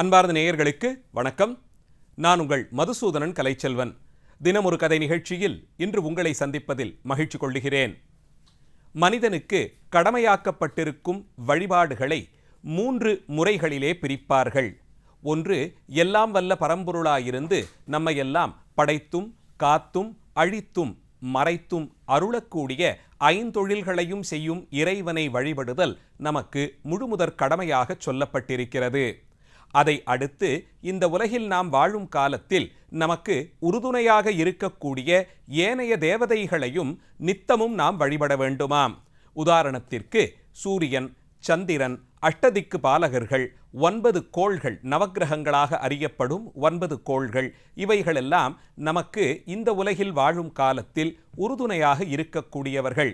அன்பார்ந்த நேயர்களுக்கு வணக்கம். நான் உங்கள் மதுசூதனன் கலைச்செல்வன். தினம் ஒரு கதை நிகழ்ச்சியில் இன்று உங்களை சந்திப்பதில் மகிழ்ச்சி கொள்ளுகிறேன். மனிதனுக்கு கடமையாக்கப்பட்டிருக்கும் வழிபாடுகளை மூன்று முறைகளிலே பிரிப்பார்கள். ஒன்று எல்லாம் வல்ல பரம்பொருளாயிருந்து நம்மையெல்லாம் படைத்தும் காத்தும் அழித்தும் மறைத்தும் அருளக்கூடிய ஐந்தொழில்களையும் செய்யும் இறைவனை வழிபடுதல் நமக்கு முழுமுதற் கடமையாக சொல்லப்பட்டிருக்கிறது. அதை அடுத்து இந்த உலகில் நாம் வாழும் காலத்தில் நமக்கு உறுதுணையாக இருக்கக்கூடிய ஏனைய தேவதைகளையும் நித்தமும் நாம் வழிபட வேண்டுமாம். உதாரணத்திற்கு சூரியன் சந்திரன் அஷ்டதிக்கு பாலகர்கள் ஒன்பது கோள்கள் நவக்கிரகங்களாக அறியப்படும் ஒன்பது கோள்கள் இவைகளெல்லாம் நமக்கு இந்த உலகில் வாழும் காலத்தில் உறுதுணையாக இருக்கக்கூடியவர்கள்.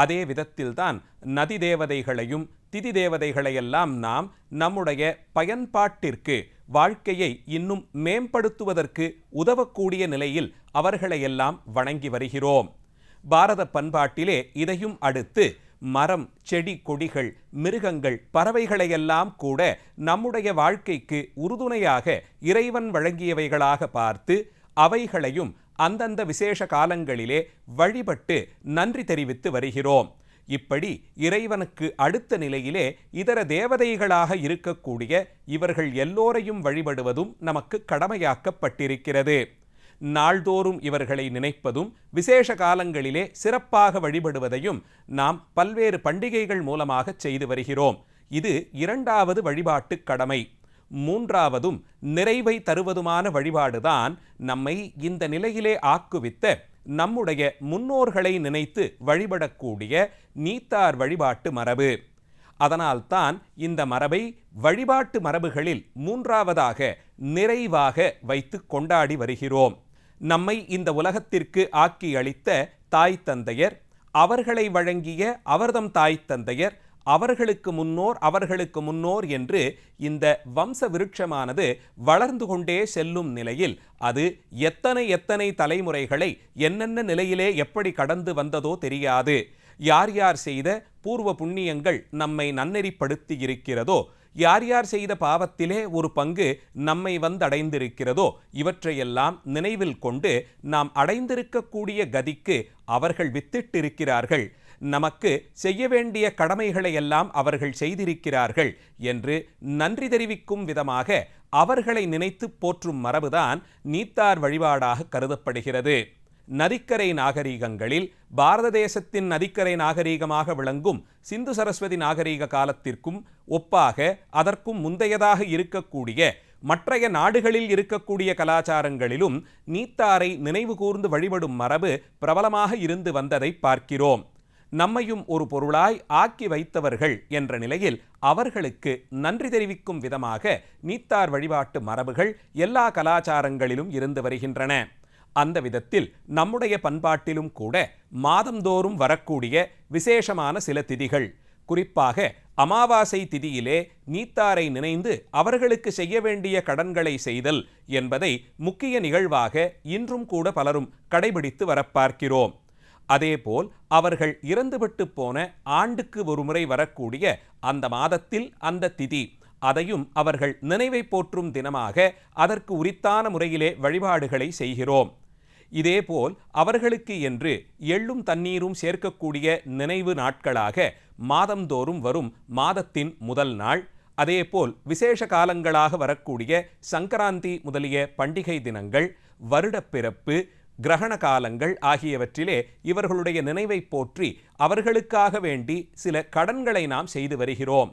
அதே விதத்தில்தான் நதி தேவதைகளையும் திதி தேவதைகளையெல்லாம் நாம் நம்முடைய பயன்பாட்டிற்கு வாழ்க்கையை இன்னும் மேம்படுத்துவதற்கு உதவக்கூடிய நிலையில் அவர்களையெல்லாம் வணங்கி வருகிறோம். பாரத பண்பாட்டிலே இதையும் அடுத்து மரம் செடி கொடிகள் மிருகங்கள் பறவைகளையெல்லாம் கூட நம்முடைய வாழ்க்கைக்கு உறுதுணையாக இறைவன் வழங்கியவைகளாக பார்த்து அவைகளையும் அந்தந்த விசேஷ காலங்களிலே வழிபட்டு நன்றி தெரிவித்து வருகிறோம். இப்படி இறைவனுக்கு அடுத்த நிலையிலே இதர தேவதைகளாக இருக்கக்கூடிய இவர்கள் எல்லோரையும் வழிபடுவதும் நமக்கு கடமையாக்கப்பட்டிருக்கிறது. நாள்தோறும் இவர்களை நினைப்பதும் விசேஷ காலங்களிலே சிறப்பாக வழிபடுவதையும் நாம் பல்வேறு பண்டிகைகள் மூலமாக செய்து வருகிறோம். இது இரண்டாவது வழிபாட்டுக் கடமை. மூன்றாவதும் நிறைவை தருவதுமான வழிபாடுதான் நம்மை இந்த நிலையிலே ஆக்குவித்த நம்முடைய முன்னோர்களை நினைத்து வழிபடக்கூடிய நீத்தார் வழிபாட்டு மரபு. அதனால்தான் இந்த மரபை வழிபாட்டு மரபுகளில் மூன்றாவதாக நிறைவாக வைத்து கொண்டாடி வருகிறோம். நம்மை இந்த உலகத்திற்கு ஆக்கி அளித்த தாய் தந்தையர் அவர்களை வழங்கிய அவர்தம் தாய் தந்தையர் அவர்களுக்கு முன்னோர் அவர்களுக்கு முன்னோர் என்று இந்த வம்ச விருட்சமானது வளர்ந்து கொண்டே செல்லும் நிலையில் அது எத்தனை எத்தனை தலைமுறைகளை என்னென்ன நிலையிலே எப்படி கடந்து வந்ததோ தெரியாது. யார் யார் செய்த பூர்வ புண்ணியங்கள் நம்மை நன்னெறிப்படுத்தி இருக்கிறதோ யார் யார் செய்த பாவத்திலே ஒரு பங்கு நம்மை வந்தடைந்திருக்கிறதோ இவற்றையெல்லாம் நினைவில் கொண்டு நாம் அடைந்திருக்கக்கூடிய கதிக்கு அவர்கள் வித்திட்டிருக்கிறார்கள். நமக்கு செய்ய வேண்டிய கடமைகளை எல்லாம் அவர்கள் செய்திருக்கிறார்கள் என்று நன்றி தெரிவிக்கும் விதமாக அவர்களை நினைத்து போற்றும் மரபுதான் நீத்தார் வழிபாடாக கருதப்படுகிறது. நதிக்கரை நாகரீகங்களில் பாரத தேசத்தின் நதிக்கரை நாகரீகமாக விளங்கும் சிந்து சரஸ்வதி நாகரீக காலத்திற்கும் ஒப்பாக அதற்கும் முந்தையதாக இருக்கக்கூடிய மற்றைய நாடுகளில் இருக்கக்கூடிய கலாச்சாரங்களிலும் நீத்தாரை நினைவு கூர்ந்து வழிபடும் மரபு பிரபலமாக இருந்து வந்ததை பார்க்கிறோம். நம்மையும் ஒரு பொருளாய் ஆக்கி வைத்தவர்கள் என்ற நிலையில் அவர்களுக்கு நன்றி தெரிவிக்கும் விதமாக நீத்தார் வழிபாட்டு மரபுகள் எல்லா கலாச்சாரங்களிலும் இருந்து வருகின்றன. அந்த விதத்தில் நம்முடைய பண்பாட்டிலும் கூட மாதந்தோறும் வரக்கூடிய விசேஷமான சில திதிகள். குறிப்பாக அமாவாசை திதியிலே நீத்தாரை நினைந்து அவர்களுக்கு செய்ய வேண்டிய கடன்களை செய்தல் என்பதை முக்கிய நிகழ்வாக இன்றும் கூட பலரும் கடைபிடித்து வரப்பார்க்கிறோம். அதேபோல் அவர்கள் இறந்துவிட்டு போன ஆண்டுக்கு ஒருமுறை வரக்கூடிய அந்த மாதத்தில் அந்த திதி. அதையும் அவர்கள் நினைவை போற்றும் தினமாக அதற்கு உரித்தான முறையிலே வழிபாடுகளை செய்கிறோம். இதேபோல் அவர்களுக்கு என்று எள்ளும் தண்ணீரும் சேர்க்கக்கூடிய நினைவு நாட்களாக மாதந்தோறும் வரும் மாதத்தின் முதல் நாள். அதேபோல் விசேஷ காலங்களாக வரக்கூடிய சங்கராந்தி முதலிய பண்டிகை தினங்கள் வருடப்பிறப்பு கிரகண காலங்கள் ஆகியவற்றிலே இவர்களுடைய நினைவை போற்றி அவர்களுக்காக வேண்டி சில கடன்களை நாம் செய்து வருகிறோம்.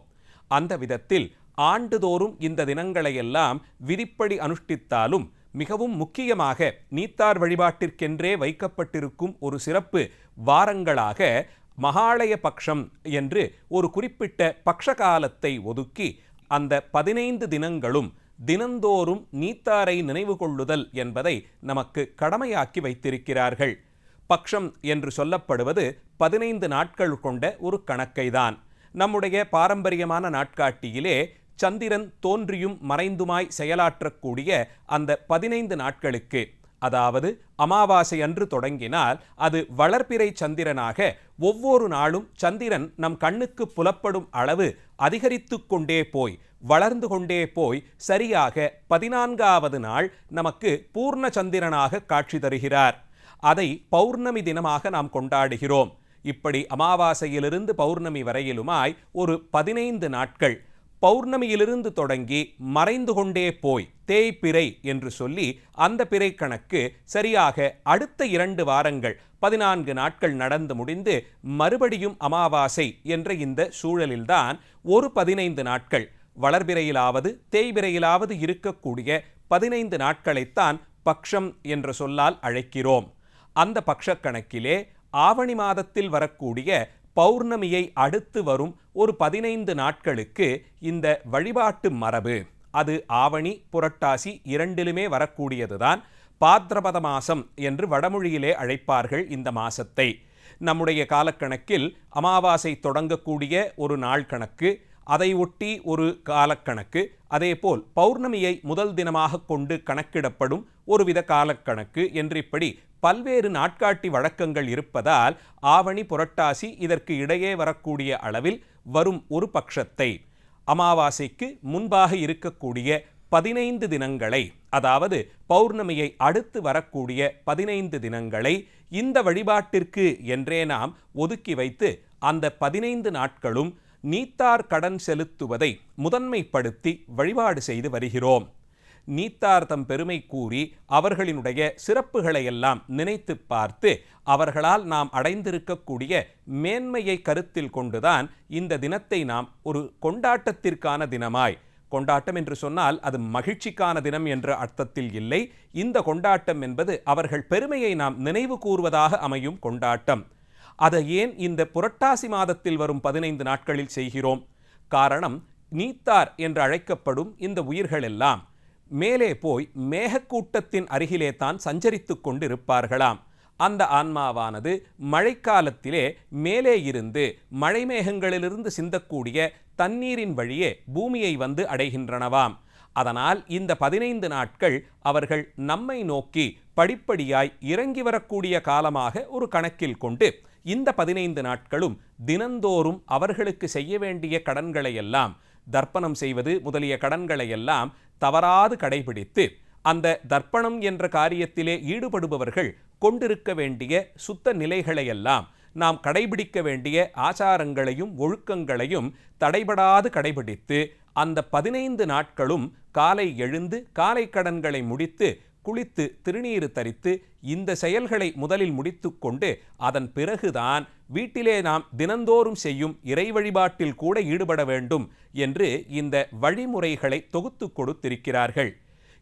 அந்த விதத்தில் ஆண்டுதோறும் இந்த தினங்களையெல்லாம் விதிப்படி அனுஷ்டித்தாலும் மிகவும் முக்கியமாக நீத்தார் வழிபாட்டிற்கென்றே வைக்கப்பட்டிருக்கும் ஒரு சிறப்பு வாரங்களாக மகாலய பக்ஷம் என்று ஒரு குறிப்பிட்ட பக்ஷ காலத்தை ஒதுக்கி அந்த பதினைந்து தினங்களும் தினந்தோறும் நீத்தாரை நினைவு கொள்ளுதல் என்பதை நமக்கு கடமையாக்கி வைத்திருக்கிறார்கள். பக்ஷம் என்று சொல்லப்படுவது பதினைந்து நாட்கள் கொண்ட ஒரு கணக்கைதான். நம்முடைய பாரம்பரியமான நாட்காட்டியிலே சந்திரன் தோன்றியும் மறைந்துமாய் செயலாற்றக்கூடிய அந்த பதினைந்து நாட்களுக்கு அதாவது அமாவாசை அன்று தொடங்கினால் அது வளர்பிறை சந்திரனாக ஒவ்வொரு நாளும் சந்திரன் நம் கண்ணுக்கு புலப்படும் அளவு அதிகரித்து கொண்டே போய் வளர்ந்து கொண்டே போய் சரியாக பதினான்காவது நாள் நமக்கு பூர்ண சந்திரனாக காட்சி தருகிறார். அதை பௌர்ணமி தினமாக நாம் கொண்டாடுகிறோம். இப்படி அமாவாசையிலிருந்து பௌர்ணமி வரையிலுமாய் ஒரு பதினைந்து நாட்கள் பௌர்ணமியிலிருந்து தொடங்கி மறைந்து கொண்டே போய் தேய்பிறை என்று சொல்லி அந்த பிறை கணக்கு சரியாக அடுத்த இரண்டு வாரங்கள் பதினான்கு நாட்கள் நடந்து முடிந்து மறுபடியும் அமாவாசை என்ற இந்த சூழலில்தான் ஒரு பதினைந்து நாட்கள் வளர்பிறையிலாவது தேய்பிறையிலாவது இருக்கக்கூடிய பதினைந்து நாட்களைத்தான் பக்ஷம் என்ற சொல்லால் அழைக்கிறோம். அந்த பக்ஷக்கணக்கிலே ஆவணி மாதத்தில் வரக்கூடிய பௌர்ணமியை அடுத்து வரும் ஒரு பதினைந்து நாட்களுக்கு இந்த வழிபாட்டு மரபு. அது ஆவணி புரட்டாசி இரண்டிலுமே வரக்கூடியதுதான். பாத்ரபத மாசம் என்று வடமொழியிலே அழைப்பார்கள் இந்த மாசத்தை. நம்முடைய காலக்கணக்கில் அமாவாசை தொடங்கக்கூடிய ஒரு நாள் கணக்கு அதை ஒட்டி ஒரு காலக்கணக்கு அதேபோல் பௌர்ணமியை முதல் தினமாக கொண்டு கணக்கிடப்படும் ஒருவித காலக்கணக்கு என்று இப்படி பல்வேறு நாட்காட்டி வழக்கங்கள் இருப்பதால் ஆவணி புரட்டாசி இதற்கு இடையே வரக்கூடிய அளவில் வரும் ஒரு பட்சத்தை. அமாவாசைக்கு முன்பாக இருக்கக்கூடிய பதினைந்து தினங்களை அதாவது பௌர்ணமியை அடுத்து வரக்கூடிய பதினைந்து தினங்களை இந்த வழிபாட்டிற்கு என்றே நாம் ஒதுக்கி வைத்து அந்த பதினைந்து நாட்களும் நீத்தார் கடன் செலுத்துவதை முதன்மைப்படுத்தி வழிபாடு செய்து வருகிறோம். நீத்தார் தம் பெருமை கூறி அவர்களினுடைய சிறப்புகளை எல்லாம் நினைத்து பார்த்து அவர்களால் நாம் அடைந்திருக்கக்கூடிய மேன்மையை கருத்தில் கொண்டுதான் இந்த தினத்தை நாம் ஒரு கொண்டாட்டத்திற்கான தினமாய் கொண்டாட்டம் என்று சொன்னால் அது மகிழ்ச்சிக்கான தினம் என்ற அர்த்தத்தில் இல்லை. இந்த கொண்டாட்டம் என்பது அவர்கள் பெருமையை நாம் நினைவு கூறுவதாக அமையும் கொண்டாட்டம். அதை ஏன் இந்த புரட்டாசி மாதத்தில் வரும் பதினைந்து நாட்களில் செய்கிறோம்? காரணம் நீத்தார் என்று அழைக்கப்படும் இந்த உயிர்கள் எல்லாம் மேலே போய் மேகக்கூட்டத்தின் அருகிலே தான் சஞ்சரித்து கொண்டிருப்பார்களாம். அந்த ஆன்மாவானது மழைக்காலத்திலே மேலே இருந்து மழை மேகங்களிலிருந்து சிந்தக்கூடிய தண்ணீரின் வழியே பூமியை வந்து அடைகின்றனவாம். அதனால் இந்த பதினைந்து நாட்கள் அவர்கள் நம்மை நோக்கி படிப்படியாய் இறங்கி வரக்கூடிய காலமாக ஒரு கணக்கில் கொண்டு இந்த பதினைந்து நாட்களும் தினந்தோறும் அவர்களுக்கு செய்ய வேண்டிய கடன்களை எல்லாம் தர்ப்பணம் செய்வது முதலிய கடன்களை எல்லாம் தவறாது கடைபிடித்து அந்த தர்ப்பணம் என்ற காரியத்திலே ஈடுபடுபவர்கள் கொண்டிருக்க வேண்டிய சுத்த நிலைகளையெல்லாம் நாம் கடைபிடிக்க வேண்டிய ஆச்சாரங்களையும் ஒழுக்கங்களையும் தடைபடாது கடைபிடித்து அந்த பதினைந்து நாட்களும் காலை எழுந்து காலை கடன்களை முடித்து குளித்து திருநீறு தரித்து இந்த செயல்களை முதலில் முடித்துக்கொண்டு அதன் பிறகுதான் வீட்டிலே நாம் தினந்தோறும் செய்யும் இறை வழிபாட்டில் கூட ஈடுபட வேண்டும் என்று இந்த வழிமுறைகளை தொகுத்து கொடுத்திருக்கிறார்கள்.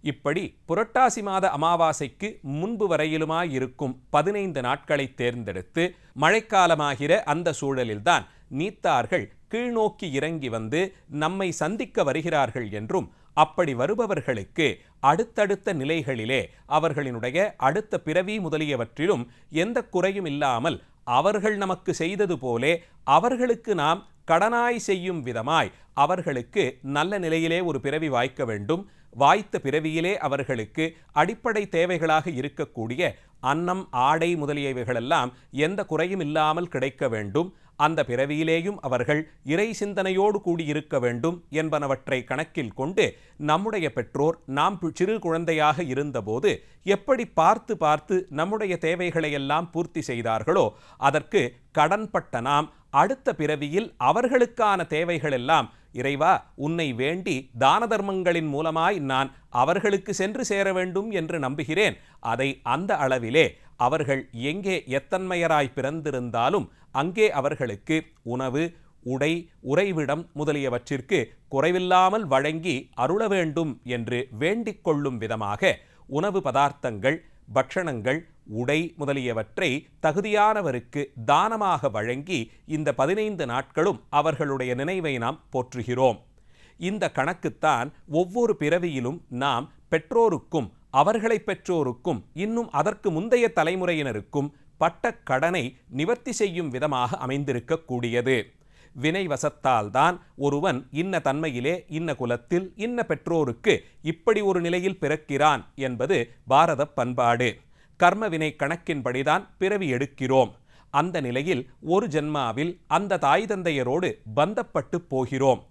இப்படி புரட்டாசி மாத அமாவாசைக்கு முன்பு வரையிலுமாயிருக்கும் பதினைந்து நாட்களை தேர்ந்தெடுத்து மழைக்காலமாகிற அந்த சூழலில்தான் நீத்தார்கள் கீழ்நோக்கி இறங்கி வந்து நம்மை சந்திக்க வருகிறார்கள் என்றும் அப்படி வருபவர்களுக்கு அடுத்தடுத்த நிலைகளிலே அவர்களினுடைய அடுத்த பிறவி முதலியவற்றிலும் எந்த குறையும் இல்லாமல் அவர்கள் நமக்கு செய்தது போலே அவர்களுக்கு நாம் கடனாய் செய்யும் விதமாய் அவர்களுக்கு நல்ல நிலையிலே ஒரு பிறவி வாய்க்க வேண்டும். வாய்த்த பிறவியிலே அவர்களுக்கு அடிப்படை தேவைகளாக இருக்கக்கூடிய அன்னம் ஆடை முதலியவைகளெல்லாம் எந்த குறையும் இல்லாமல் கிடைக்க வேண்டும். அந்த பிறவியிலேயும் அவர்கள் இறை சிந்தனையோடு கூடியிருக்க வேண்டும் என்பனவற்றை கணக்கில் கொண்டு நம்முடைய பெற்றோர் நாம் சிறு குழந்தையாக இருந்தபோது எப்படி பார்த்து பார்த்து நம்முடைய தேவைகளை எல்லாம் பூர்த்தி செய்தார்களோ அதற்கு கடன்பட்ட நாம் அடுத்த பிறவியில் அவர்களுக்கான தேவைகளெல்லாம் இறைவா உன்னை வேண்டி தான தர்மங்களின் மூலமாய் நான் அவர்களுக்கு சென்று சேர வேண்டும் என்று நம்புகிறேன். அதை அந்த அளவிலே அவர்கள் எங்கே எத்தன்மையராய் பிறந்திருந்தாலும் அங்கே அவர்களுக்கு உணவு உடை உறைவிடம் முதலியவற்றிற்கு குறைவில்லாமல் வழங்கி அருள வேண்டும் என்று வேண்டிக் கொள்ளும் விதமாக உணவு பதார்த்தங்கள் பக்ஷணங்கள் உடை முதலியவற்றை தகுதியானவருக்கு தானமாக வழங்கி இந்த பதினைந்து நாட்களும் அவர்களுடைய நினைவை நாம் போற்றுகிறோம். இந்த கணக்குத்தான் ஒவ்வொரு பிறவியிலும் நாம் பெற்றோருக்கும் அவர்களை பெற்றோருக்கும் இன்னும் அதற்கு முந்தைய தலைமுறையினருக்கும் பட்ட கடனை நிவர்த்தி செய்யும் விதமாக அமைந்திருக்கக்கூடியது. வினை வசத்தால்தான் ஒருவன் இன்ன தன்மையிலே இன்ன குலத்தில் இன்ன பெற்றோருக்கு இப்படி ஒரு நிலையில் பிறக்கிறான் என்பது பாரத பண்பாடு. கர்ம வினை கணக்கின்படிதான் பிறவி எடுக்கிறோம். அந்த நிலையில் ஒரு ஜென்மாவில் அந்த தாய் தந்தையரோடு பந்தப்பட்டு போகிறோம்.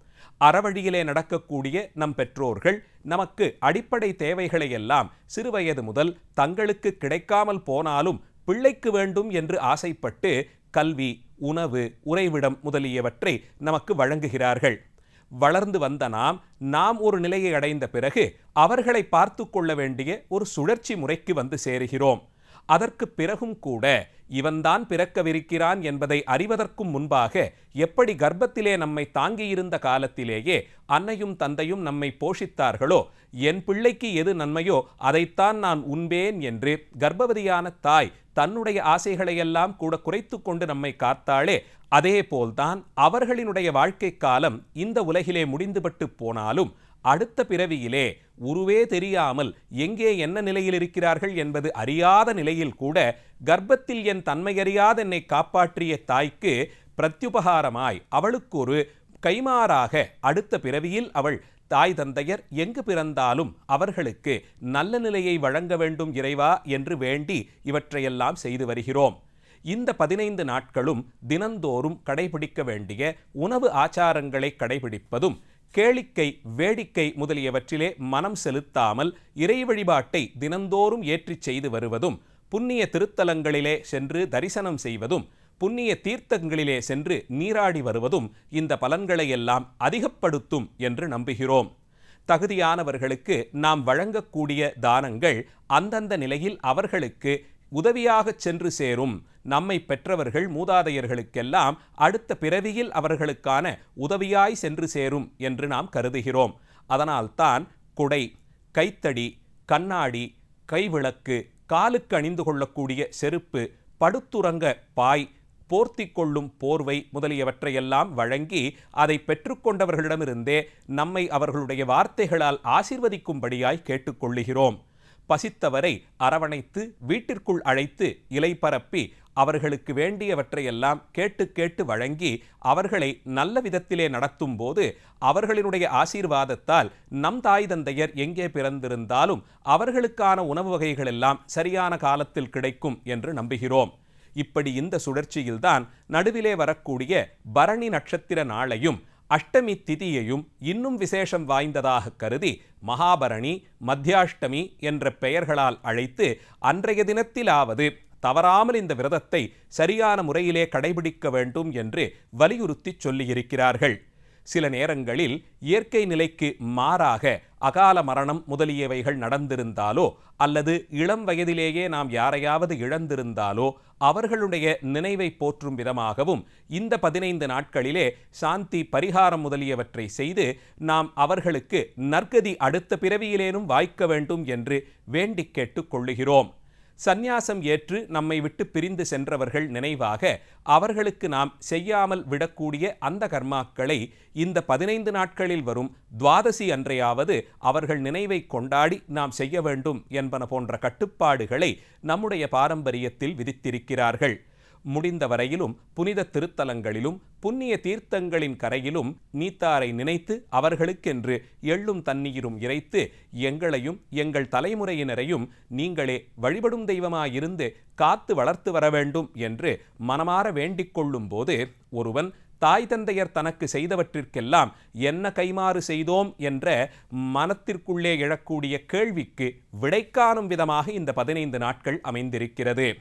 அறவழியிலே நடக்கக்கூடிய நம் பெற்றோர்கள் நமக்கு அடிப்படை தேவைகளை எல்லாம் சிறுவயது முதல் தங்களுக்கு கிடைக்காமல் போனாலும் பிள்ளைக்கு வேண்டும் என்று ஆசைப்பட்டு கல்வி உணவு உறைவிடம் முதலியவற்றை நமக்கு வழங்குகிறார்கள். வளர்ந்து வந்த நாம் நாம் ஒரு நிலையை அடைந்த பிறகு அவர்களை பார்த்து கொள்ள வேண்டிய ஒரு சுழற்சி முறைக்கு வந்து சேருகிறோம். அதற்கு பிறகும் கூட இவன்தான் பிறக்கவிருக்கிறான் என்பதை அறிவதற்கும் முன்பாக எப்படி கர்ப்பத்திலே நம்மை தாங்கியிருந்த காலத்திலேயே அன்னையும் தந்தையும் நம்மை போஷித்தார்களோ என் பிள்ளைக்கு எது நன்மையோ அதைத்தான் நான் உண்பேன் என்று கர்ப்பவதியான தாய் தன்னுடைய ஆசைகளையெல்லாம் கூட குறைத்து கொண்டு நம்மை காத்தாளே அதே போல்தான் அவர்களினுடைய வாழ்க்கை காலம் இந்த உலகிலே முடிந்துபட்டு போனாலும் அடுத்த பிறவியிலே உருவே தெரியாமல் எங்கே என்ன நிலையில் இருக்கிறார்கள் என்பது அறியாத நிலையில் கூட கர்ப்பத்தில் என் தன்மையறியாத என்னை காப்பாற்றிய தாய்க்கு பிரத்யுபகாரமாய் அவளுக்கு ஒரு கைமாறாக அடுத்த பிறவியில் அவள் தாய் தந்தையர் எங்கு பிறந்தாலும் அவர்களுக்கு நல்ல நிலையை வழங்க வேண்டும் இறைவா என்று வேண்டி இவற்றையெல்லாம் செய்து வருகிறோம். இந்த பதினைந்து நாட்களும் தினந்தோறும் கடைபிடிக்க வேண்டிய உணவு ஆச்சாரங்களை கடைபிடிப்பதும் கேளிக்கை வேடிக்கை முதலியவற்றிலே மனம் செலுத்தாமல் இறை வழிபாட்டை தினந்தோறும் ஏற்றிச் செய்து வருவதும் புண்ணிய திருத்தலங்களிலே சென்று தரிசனம் செய்வதும் புண்ணிய தீர்த்தங்களிலே சென்று நீராடி வருவதும் இந்த பலன்களையெல்லாம் அதிகப்படுத்தும் என்று நம்புகிறோம். தகுதியானவர்களுக்கு நாம் வழங்கக்கூடிய தானங்கள் அந்தந்த நிலையில் அவர்களுக்கு உதவியாகச் சென்று சேரும் நம்மை பெற்றவர்கள் மூதாதையர்களுக்கெல்லாம் அடுத்த பிறவியில் அவர்களுக்கான உதவியாய் சென்று சேரும் என்று நாம் கருதுகிறோம். அதனால்தான் குடை கைத்தடி கண்ணாடி கைவிளக்கு காலுக்கு அணிந்து கொள்ளக்கூடிய செருப்பு படுத்துறங்க பாய் போர்த்தி கொள்ளும் போர்வை முதலியவற்றையெல்லாம் வழங்கி அதை பெற்றுக்கொண்டவர்களிடமிருந்தே நம்மை அவர்களுடைய வார்த்தைகளால் ஆசிர்வதிக்கும்படியாய் கேட்டுக்கொள்ளுகிறோம் பசித்தவரை அரவணைத்து வீட்டிற்குள் அழைத்து இலை பரப்பி அவர்களுக்கு வேண்டியவற்றையெல்லாம் கேட்டு கேட்டு வழங்கி அவர்களை நல்ல விதத்திலே நடத்தும் போது அவர்களினுடைய ஆசீர்வாதத்தால் நம் தாய் தந்தையர் எங்கே பிறந்திருந்தாலும் அவர்களுக்கான உணவு வகைகள் எல்லாம் சரியான காலத்தில் கிடைக்கும் என்று நம்புகிறோம். இப்படி இந்த சுழற்சியில்தான் நடுவிலே வரக்கூடிய பரணி நட்சத்திர நாளையும் அஷ்டமி திதியையும் இன்னும் விசேஷம் வாய்ந்ததாக கருதி மகாபரணி மத்தியாஷ்டமி என்ற பெயர்களால் அழைத்து அன்றைய தினத்திலாவது தவறாமல் இந்த விரதத்தை சரியான முறையிலே கடைபிடிக்க வேண்டும் என்று வலியுறுத்தி சொல்லியிருக்கிறார்கள். சில நேரங்களில் இயற்கை நிலைக்கு மாறாக அகால மரணம் முதலியவைகள் நடந்திருந்தாலோ அல்லது இளம் வயதிலேயே நாம் யாரையாவது இழந்திருந்தாலோ அவர்களுடைய நினைவை போற்றும் விதமாகவும் இந்த பதினைந்து நாட்களிலே சாந்தி பரிகாரம் முதலியவற்றை செய்து நாம் அவர்களுக்கு நற்கதி அடுத்த பிறவியிலேனும் வாய்க்க வேண்டும் என்று வேண்டிக் கேட்டுக் கொள்ளுகிறோம். சந்நியாசம் ஏற்று நம்மை விட்டு பிரிந்து சென்றவர்கள் நினைவாக அவர்களுக்கு நாம் செய்யாமல் விடக்கூடிய அந்த கர்மாக்களை இந்த பதினைந்து நாட்களில் வரும் துவாதசி அன்றையாவது அவர்கள் நினைவை கொண்டாடி நாம் செய்ய வேண்டும் என்பன போன்ற கட்டுப்பாடுகளை நம்முடைய பாரம்பரியத்தில் விதித்திருக்கிறார்கள். முடிந்த வரையிலும் புனித திருத்தலங்களிலும் புண்ணிய தீர்த்தங்களின் கரையிலும் நீத்தாரை நினைத்து அவர்களுக்கென்று எள்ளும் தண்ணீரும் இறைத்து எங்களையும் எங்கள் தலைமுறையினரையும் நீங்களே வழிபடும் தெய்வமாயிருந்து காத்து வளர்த்து வர வேண்டும் என்று மனமாற வேண்டிக் கொள்ளும் போது ஒருவன் தாய் தந்தையர் தனக்கு செய்தவற்றிற்கெல்லாம் என்ன கைமாறு செய்தோம் என்ற மனத்திற்குள்ளே எழக்கூடிய கேள்விக்கு விடை காணும் விதமாக இந்த பதினைந்து நாட்கள் அமைந்திருக்கிறது.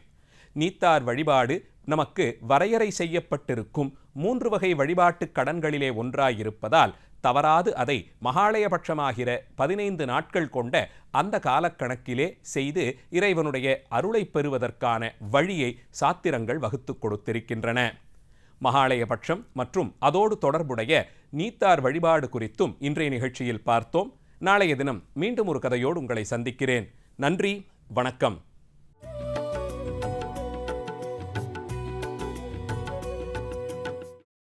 நீத்தார் வழிபாடு நமக்கு வரையறை செய்யப்பட்டிருக்கும் மூன்று வகை வழிபாட்டு கடன்களிலே ஒன்றாயிருப்பதால் தவறாது அதை மகாலயபட்சமாகிற பதினைந்து நாட்கள் கொண்ட அந்த காலக்கணக்கிலே செய்து இறைவனுடைய அருளை பெறுவதற்கான வழியை சாத்திரங்கள் வகுத்து கொடுத்திருக்கின்றன. மகாலயபட்சம் மற்றும் அதோடு தொடர்புடைய நீத்தார் வழிபாடு குறித்தும் இன்றைய நிகழ்ச்சியில் பார்த்தோம். நாளைய தினம் மீண்டும் ஒரு கதையோடு உங்களை சந்திக்கிறேன். நன்றி வணக்கம்.